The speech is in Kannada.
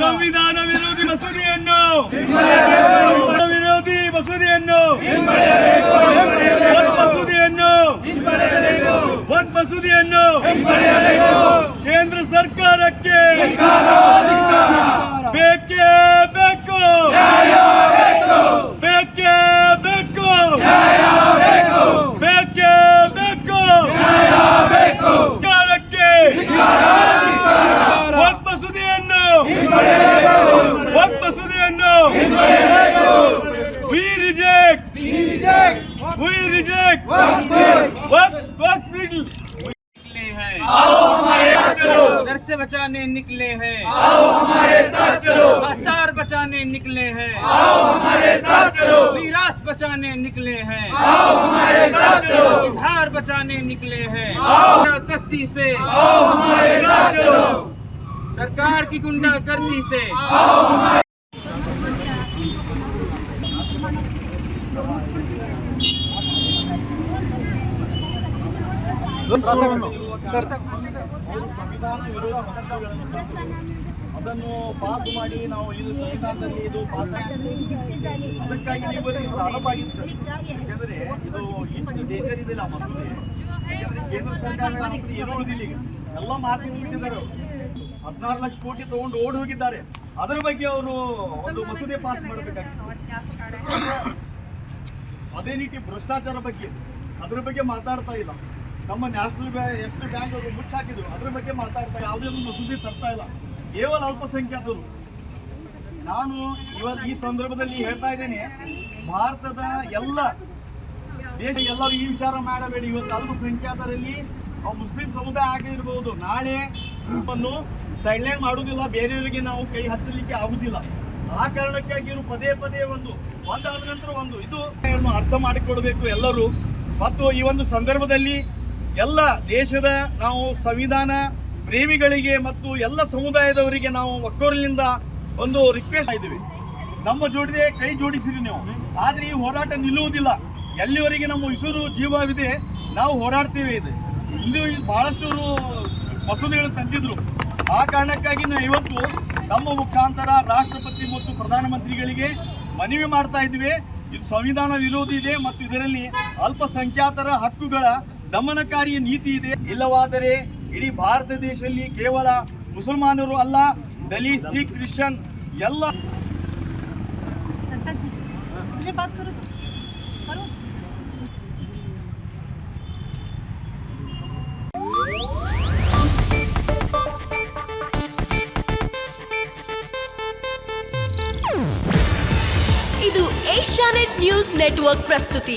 ಸಂವಿಧಾನ ವಿರೋಧಿ ಮಸೂದೆಯನ್ನು ವಿರೋಧಿ ಮಸೂದೆಯನ್ನು ಮಸೂದೆಯನ್ನು ಮಸೂದೆಯನ್ನು ಕೇಂದ್ರ ಸರ್ಕಾರಕ್ಕೆ we वक्त वक्त निकले हैं घर से बचाने निकले हैं। आओ हमारे साथ चलो। आसार बचाने निकले हैं। आओ हमारे साथ चलो। मीरास बचाने निकले हैं। आओ हमारे साथ चलो। इजहार बचाने निकले हैं। कस्ती से। आओ हमारे साथ चलो। सरकार की गुंडागर्दी से। ಅದನ್ನು ಪಾಸ್ ಮಾಡಿ ನಾವು ಇದು ಸಂವಿಧಾನದಲ್ಲಿ ಇದು ಪಾಸ್ ಅದಕ್ಕಾಗಿ ನೀವು ಇದು ಆರೋಪಾಗಿತ್ತು ಸರ್. ಯಾಕಂದ್ರೆ ಇದು ಇಷ್ಟು ಡೇಂಜರ್ ಇದೆಯಲ್ಲ ಮಸೂದೆ. ಯಾಕಂದ್ರೆ ಕೇಂದ್ರ ಸರ್ಕಾರ ಏನೂ ಉಳಿದಿಲ್ಲ ಈಗ. ಎಲ್ಲ ಮಾರ್ಕ್ ಹೋಗಿದ್ದಾರೆ ಹದಿನಾರು ಲಕ್ಷ ಕೋಟಿ ತಗೊಂಡು ಓಡಿ ಹೋಗಿದ್ದಾರೆ. ಅದರ ಬಗ್ಗೆ ಅವರು ಒಂದು ಮಸೂದೆ ಪಾಸ್ ಮಾಡಬೇಕಾಗಿತ್ತು ಅದೇ ರೀತಿ ಭ್ರಷ್ಟಾಚಾರ ಬಗ್ಗೆ. ಅದ್ರ ಬಗ್ಗೆ ಮಾತಾಡ್ತಾ ಇಲ್ಲ. ನಮ್ಮ ನ್ಯಾಷನಲ್ ಬ್ಯಾಂಕ್ ಎಷ್ಟು ಬ್ಯಾಂಕ್ ಅವರು ಮುಚ್ಚಾಕಿದ್ರು. ಅದ್ರ ಬಗ್ಗೆ ಮಾತಾಡ್ತಾ ಯಾವುದೇ ಒಂದು ಮಸೂದೆ ತರ್ತಾ ಇಲ್ಲ. ಕೇವಲ ಅಲ್ಪಸಂಖ್ಯಾತರು. ನಾನು ಇವತ್ತು ಈ ಸಂದರ್ಭದಲ್ಲಿ ಹೇಳ್ತಾ ಇದ್ದೇನೆ, ಭಾರತದ ಎಲ್ಲ ದೇಶ ಎಲ್ಲರೂ ಈ ವಿಚಾರ ಮಾಡಬೇಡಿ. ಇವತ್ತು ಅಲ್ಪಸಂಖ್ಯಾತರಲ್ಲಿ ಮುಸ್ಲಿಂ ಸಮುದಾಯ ಆಗಿರ್ಬೋದು ನಾಳೆ ನಮ್ಮನ್ನು ಸೈಡ್ಲೈನ್ ಮಾಡುವುದಿಲ್ಲ, ಬೇರೆಯವರಿಗೆ ನಾವು ಕೈ ಹಚ್ಚಲಿಕ್ಕೆ ಆಗುದಿಲ್ಲ. ಆ ಕಾರಣಕ್ಕಾಗಿ ಇವರು ಪದೇ ಪದೇ ಒಂದು, ಒಂದಾದ ನಂತರ ಒಂದು. ಇದು ಅರ್ಥ ಮಾಡಿಕೊಡಬೇಕು ಎಲ್ಲರೂ. ಮತ್ತು ಈ ಒಂದು ಸಂದರ್ಭದಲ್ಲಿ ಎಲ್ಲ ದೇಶದ ನಾವು ಸಂವಿಧಾನ ಪ್ರೇಮಿಗಳಿಗೆ ಮತ್ತು ಎಲ್ಲ ಸಮುದಾಯದವರಿಗೆ ನಾವು ಒಕ್ಕೊರಲಿಂದ ಒಂದು ರಿಕ್ವೆಸ್ಟ್ ಇದ್ದೀವಿ ನಮ್ಮ ಜೋಡಿದೆ ಕೈ ಜೋಡಿಸಿರಿ ನೀವು. ಆದ್ರೆ ಈ ಹೋರಾಟ ನಿಲ್ಲುವುದಿಲ್ಲ. ಎಲ್ಲಿವರೆಗೆ ನಮ್ಮ ಉಸಿರು ಜೀವವಿದೆ, ನಾವು ಹೋರಾಡ್ತೀವಿ ಇದು. ಇಲ್ಲಿ ಬಹಳಷ್ಟು ಮಸೂದೆಗಳು ತಂದಿದ್ರು. ಆ ಕಾರಣಕ್ಕಾಗಿ ನಾವು ಇವತ್ತು ನಮ್ಮ ಮುಖಾಂತರ ರಾಷ್ಟ್ರಪತಿ ಮತ್ತು ಪ್ರಧಾನಮಂತ್ರಿಗಳಿಗೆ ಮನವಿ ಮಾಡ್ತಾ ಇದ್ವಿ ಇದು ಸಂವಿಧಾನ ವಿರೋಧಿ ಇದೆ ಮತ್ತು ಇದರಲ್ಲಿ ಅಲ್ಪಸಂಖ್ಯಾತರ ಹಕ್ಕುಗಳ ದಮನಕಾರಿಯ ನೀತಿ ಇದೆ. ಇಲ್ಲವಾದರೆ ಇಡೀ ಭಾರತ ದೇಶದಲ್ಲಿ ಕೇವಲ ಮುಸಲ್ಮಾನರು ಅಲ್ಲ ದಲಿ ಸಿಖ್, ಕ್ರಿಶ್ಚಿಯನ್ ಎಲ್ಲ ಇದು ಏಷ್ಯಾನೆಟ್ ನ್ಯೂಸ್ ನೆಟ್ವರ್ಕ್ ಪ್ರಸ್ತುತಿ.